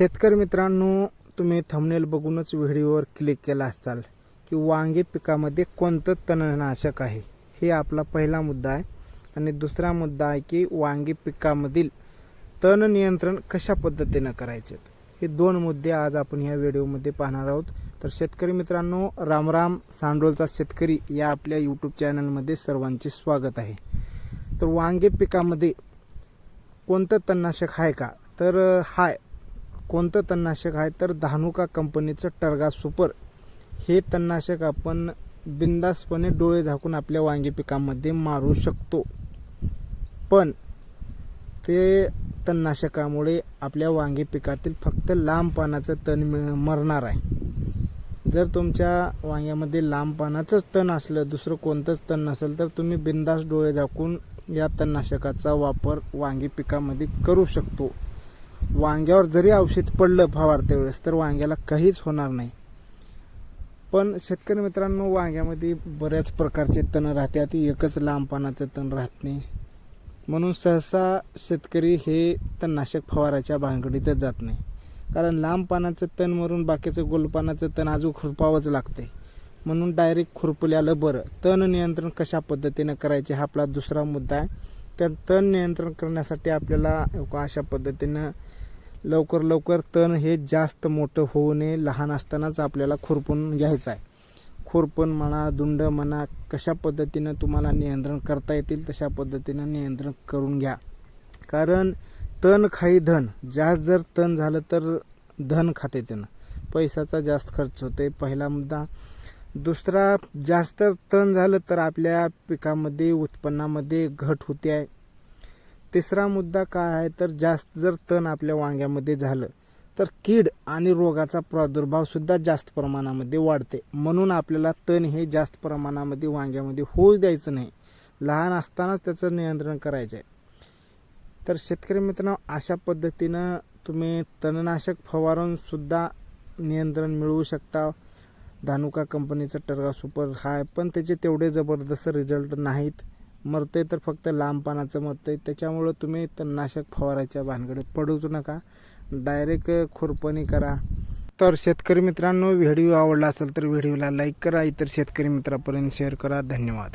शेतकरी मित्रांनो तुम्ही थंबनेल बघूनच व्हिडिओवर क्लिक केला असाल की वांगे पिकामध्ये कोणतं तणनाशक आहे? हे आपला पहिला मुद्दा आहे. आणि दुसरा मुद्दा आहे की वांगे पिकामधील तण नियंत्रण कशा पद्धतीनं करायचे? हे दोन मुद्दे आज आपण ह्या व्हिडिओमध्ये पाहणार आहोत. तर शेतकरी मित्रांनो रामराम सांडोलचा शेतकरी या आपल्या यूट्यूब चॅनलमध्ये सर्वांचे स्वागत आहे. तर वांगे पिकामध्ये कोणतं तणनाशक आहे का? तर हाय कोणतं तणनाशक आहे? तर धानुका कंपनीचं टर्गा सुपर. हे तणनाशक आपण बिंदासपणे डोळे झाकून आपल्या वांगी पिकामध्ये मारू शकतो. पण ते तणनाशकामुळे आपल्या वांगी पिकातील फक्त लांब पानाचं तण मिळ- मरणार आहे. जर तुमच्या वांग्यामध्ये लांब पानाचंच तण असलं दुसरं कोणतंच तण नसेल तर तुम्ही बिंदास डोळे झाकून या तणनाशकाचा वापर वांगी पिकामध्ये करू शकतो. वांग्यावर जरी औषध पडलं फवारते वेळेस तर वांग्याला काहीच होणार नाही. पण शेतकरी मित्रांनो वांग्यामध्ये बऱ्याच प्रकारचे तण राहतात. एकच लांब पानाचं तण राहत नाही. म्हणून सहसा शेतकरी हे तणनाशक फवाराच्या भानगडीतच जात नाही. कारण लांब पानाचं तण मरून बाकीचं गोलपानाचं तण अजून खुरपावंच लागते म्हणून डायरेक्ट खुरपल्यालं बरं. तण नियंत्रण कशा पद्धतीनं करायचे हा आपला दुसरा मुद्दा आहे. त्या तण नियंत्रण करण्यासाठी आपल्याला अशा पद्धतीनं लवकर लवकर तण हे जास्त मोठं होऊ नये. लहान असतानाच आपल्याला खुरपून घ्यायचं आहे. खुरपण म्हणा दुंड म्हणा कशा पद्धतीनं तुम्हाला नियंत्रण करता येतील तशा पद्धतीनं नियंत्रण करून घ्या. कारण तण खाई धन. जास्त जर तण झालं तर धन खाते त्यानं. पैशाचा जास्त खर्च होते पहिला मुद्दा. दुसरा जास्त तण झालं तर आपल्या पिकामध्ये उत्पन्नामध्ये घट होते आहे. तिसरा मुद्दा काय आहे? तर जास्त जर तण आपल्या वांग्यामध्ये झालं तर कीड आणि रोगाचा प्रादुर्भावसुद्धा जास्त प्रमाणामध्ये वाढते. म्हणून आपल्याला तण हे जास्त प्रमाणामध्ये वांग्यामध्ये होऊ द्यायचं नाही. लहान असतानाच त्याचं नियंत्रण करायचं आहे. तर शेतकरी मित्रांनो अशा पद्धतीनं तुम्ही तणनाशक फवारूनसुद्धा नियंत्रण मिळवू शकता. धानुका कंपनीचं टर्गा सुपर हाय पण त्याचे तेवढे जबरदस्त रिझल्ट नाहीत. मरते तर फक्त लांब पानाचं मरते त्याच्यामुळं तुम्ही तणनाशक फवारायच्या भानगडीत पडूच नका. डायरेक्ट खुरपणी करा. तर शेतकरी मित्रांनो व्हिडिओ आवडला असेल तर व्हिडिओला लाईक करा. इतर शेतकरी मित्रापर्यंत शेअर करा. धन्यवाद.